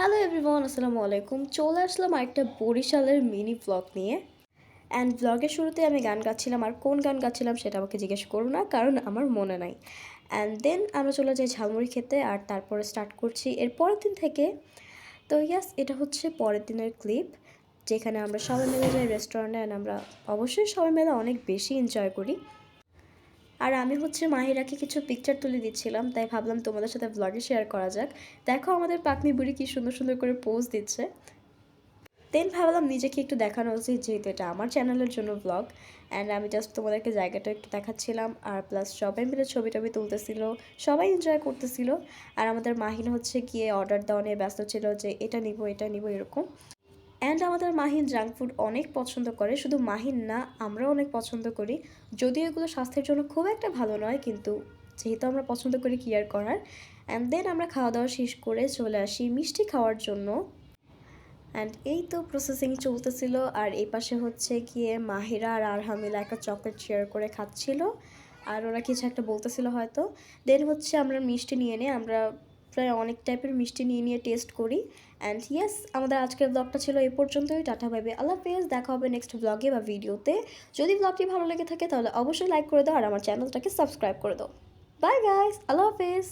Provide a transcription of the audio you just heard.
Hello everyone আসসালামু আলাইকুম চলে আসলাম আরেকটা বরিশালের মিনি ব্লগ নিয়ে। অ্যান্ড ব্লগের শুরুতে আমি গান গাচ্ছিলাম আর কোন গান গাচ্ছিলাম সেটা আমাকে জিজ্ঞেস করো না, কারণ আমার মনে নাই। অ্যান্ড দেন আমরা চলে যাই ঝালমুড়ি খেতে আর তারপরে স্টার্ট করছি এর পরের দিন থেকে। তো ইয়াস এটা হচ্ছে পরের দিনের ক্লিপ যেখানে আমরা সবাই মিলে যাই রেস্টুরেন্টে অ্যান্ড আমরা অবশ্যই সবাই মিলে অনেক বেশি এনজয় করি। আর আমি হচ্ছে মাহিরাকে কিছু পিকচার তুলে দিচ্ছিলাম, তাই ভাবলাম তোমাদের সাথে ব্লগে শেয়ার করা যাক। দেখো আমাদের পাকনি বুড়ি কি সুন্দর সুন্দর করে পোজ দিচ্ছে। দেন ভাবলাম নিজেকে একটু দেখানো উচিত, যেহেতু এটা আমার চ্যানেলের জন্য ব্লগ অ্যান্ড আমি জাস্ট তোমাদেরকে জায়গাটা একটু দেখাচ্ছিলাম, আর প্লাস সবাই মিলে ছবি টবি তুলতেছিল, সবাই এনজয় করতেছিল, আর আমাদের মাহিন হচ্ছে গিয়ে অর্ডার দেওয়া নিয়ে ব্যস্ত ছিল যে এটা নিব এটা নিব, এরকম। অ্যান্ড আমাদের মাহিন জাঙ্ক ফুড অনেক পছন্দ করে, শুধু মাহিন না, আমরাও অনেক পছন্দ করি। যদিও এগুলো স্বাস্থ্যের জন্য খুব একটা ভালো নয়, কিন্তু যেহেতু আমরা পছন্দ করি কেয়ার করার অ্যান্ড দেন আমরা খাওয়া দাওয়া শেষ করে চলে আসি মিষ্টি খাওয়ার জন্য। অ্যান্ড এই তো প্রসেসিং চলতেছিল, আর এই পাশে হচ্ছে গিয়ে মাহিরা আর আরহামিলা একটা চকলেট শেয়ার করে খাচ্ছিল, আর ওরা কিছু একটা বলতেছিল হয়তো। দেন হচ্ছে আমরা মিষ্টি নিয়ে নিয়ে আমরা প্রায় অনেক টাইপের মিষ্টি নিয়ে নিয়ে টেস্ট করি। অ্যান্ড ইয়েস আমাদের আজকের ব্লগটা ছিল এ পর্যন্তই। টাটা ভাবে আল্লাহ ফেজ দেখা হবে নেক্সট ব্লগে বা ভিডিওতে যদি ব্লগটি ভালো লেগে থাকে, তাহলে অবশ্যই লাইক করে দাও আর আমার চ্যানেলটাকে সাবস্ক্রাইব করে দাও। বাই গাইস আল্লাহ হাফেজ।